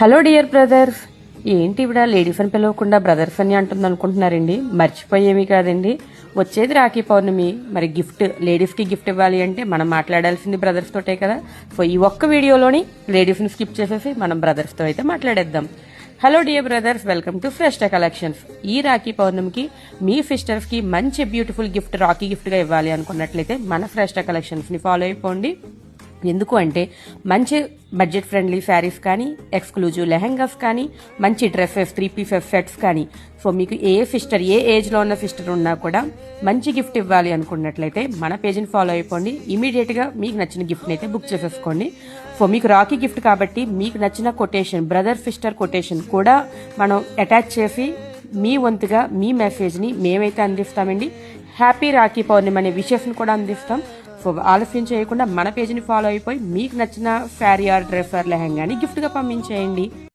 Hello dear brothers ఏంటి ఇవిడ ladies అని పిలవకుండా బ్రదర్స్ అని అంటుంది అనుకుంటున్నారండి మర్చిపోయేమి కాదండి. వచ్చేది రాఖీ పౌర్ణమి. మరి గిఫ్ట్ లేడీస్కి గిఫ్ట్ ఇవ్వాలి అంటే మనం మాట్లాడాల్సింది బ్రదర్స్ తోటే కదా. సో ఈ ఒక్క వీడియోలోని లేడీస్ని స్కిప్ చేసేసి మనం బ్రదర్స్తో అయితే మాట్లాడేద్దాం. Hello dear brothers welcome to fresh collections. ఈ రాఖీ పౌర్ణమికి మీ సిస్టర్స్కి మంచి బ్యూటిఫుల్ గిఫ్ట్ రాఖీ గిఫ్ట్గా ఇవ్వాలి అనుకున్నట్లయితే మన ఫ్రెష్ కలెక్షన్స్ని ఫాలో అయిపోండి. ఎందుకు అంటే మంచి బడ్జెట్ ఫ్రెండ్లీ శారీస్ కానీ ఎక్స్క్లూజివ్ లెహెంగాస్ కానీ మంచి డ్రెస్సెస్ త్రీ పీసెస్ సెట్స్ కానీ. సో మీకు ఏ సిస్టర్ ఏ ఏజ్లో ఉన్న సిస్టర్ ఉన్నా కూడా మంచి గిఫ్ట్ ఇవ్వాలి అనుకున్నట్లయితే మన పేజ్ని ఫాలో అయిపోండి. ఇమీడియట్గా మీకు నచ్చిన గిఫ్ట్ని అయితే బుక్ చేసేసుకోండి. సో మీకు రాఖీ గిఫ్ట్ కాబట్టి మీకు నచ్చిన కొటేషన్ బ్రదర్ సిస్టర్ కొటేషన్ కూడా మనం అటాచ్ చేసి మీ వంతుగా మీ మెసేజ్ని మేమైతే అందిస్తామండి. హ్యాపీ రాఖీ పౌర్ణిమ అనే విషెస్ని కూడా అందిస్తాం. ఆలస్యం చేయకుండా మన పేజ్ని ఫాలో అయిపోయి మీకు నచ్చిన శారీ ఆర్ డ్రెస్ ఆర్ లెహంగాని గిఫ్ట్గా పంపించేయండి.